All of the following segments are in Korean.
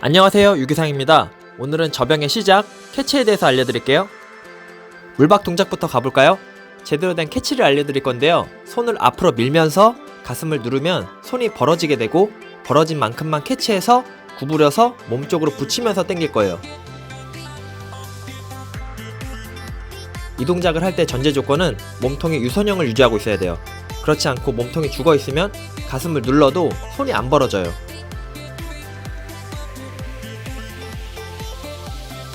안녕하세요 유기상입니다. 오늘은 저병의 시작 캐치에 대해서 알려드릴게요. 물박 동작부터 가볼까요? 제대로 된 캐치를 알려드릴 건데요. 손을 앞으로 밀면서 가슴을 누르면 손이 벌어지게 되고 벌어진 만큼만 캐치해서 구부려서 몸쪽으로 붙이면서 당길 거예요. 이 동작을 할 때 전제 조건은 몸통이 유선형을 유지하고 있어야 돼요. 그렇지 않고 몸통이 죽어 있으면 가슴을 눌러도 손이 안 벌어져요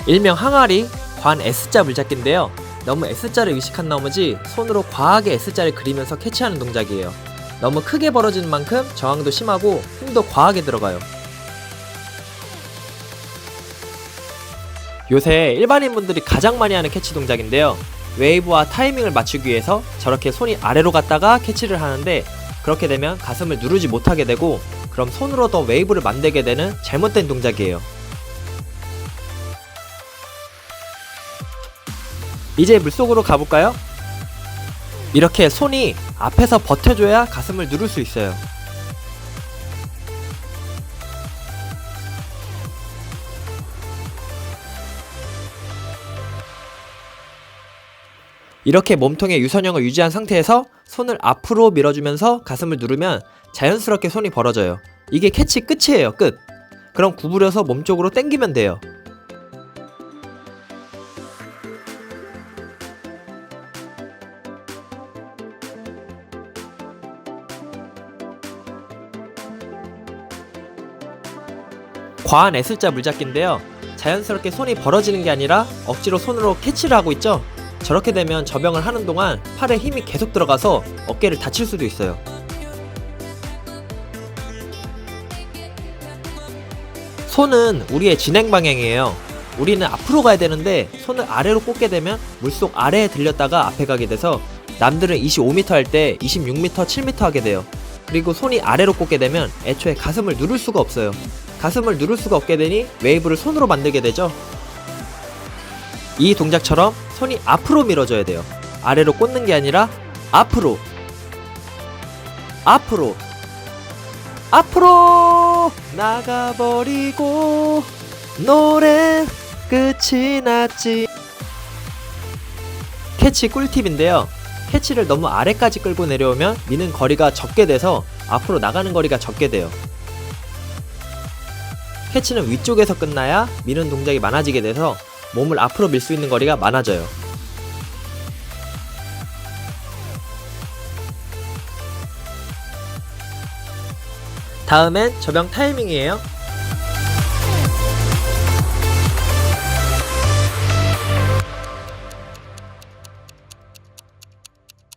일명 항아리 관 S자 물잡기인데요. 너무 S자를 의식한 나머지 손으로 과하게 S자를 그리면서 캐치하는 동작이에요. 너무 크게 벌어지는 만큼 저항도 심하고 힘도 과하게 들어가요. 요새 일반인분들이 가장 많이 하는 캐치 동작인데요. 웨이브와 타이밍을 맞추기 위해서 저렇게 손이 아래로 갔다가 캐치를 하는데 그렇게 되면 가슴을 누르지 못하게 되고 그럼 손으로 더 웨이브를 만들게 되는 잘못된 동작이에요. 이제 물속으로 가볼까요? 이렇게 손이 앞에서 버텨줘야 가슴을 누를 수 있어요. 이렇게 몸통의 유선형을 유지한 상태에서 손을 앞으로 밀어주면서 가슴을 누르면 자연스럽게 손이 벌어져요. 이게 캐치 끝이에요, 끝. 그럼 구부려서 몸쪽으로 당기면 돼요. 과한 S자 물잡기인데요. 자연스럽게 손이 벌어지는 게 아니라 억지로 손으로 캐치를 하고 있죠. 저렇게 되면 저병을 하는 동안 팔에 힘이 계속 들어가서 어깨를 다칠 수도 있어요. 손은 우리의 진행 방향이에요. 우리는 앞으로 가야 되는데 손을 아래로 꽂게 되면 물속 아래에 들렸다가 앞에 가게 돼서 남들은 25m 할 때 26m, 7m 하게 돼요. 그리고 손이 아래로 꽂게 되면 애초에 가슴을 누를 수가 없어요. 가슴을 누를 수가 없게 되니 웨이브를 손으로 만들게 되죠. 이 동작처럼 손이 앞으로 밀어줘야 돼요. 아래로 꽂는 게 아니라 앞으로. 앞으로. 앞으로 나가버리고 노래 끝이 났지. 캐치 꿀팁인데요. 캐치를 너무 아래까지 끌고 내려오면 미는 거리가 적게 돼서 앞으로 나가는 거리가 적게 돼요. 캐치는 위쪽에서 끝나야 미는 동작이 많아지게 돼서 몸을 앞으로 밀 수 있는 거리가 많아져요. 다음엔 저병 타이밍이에요.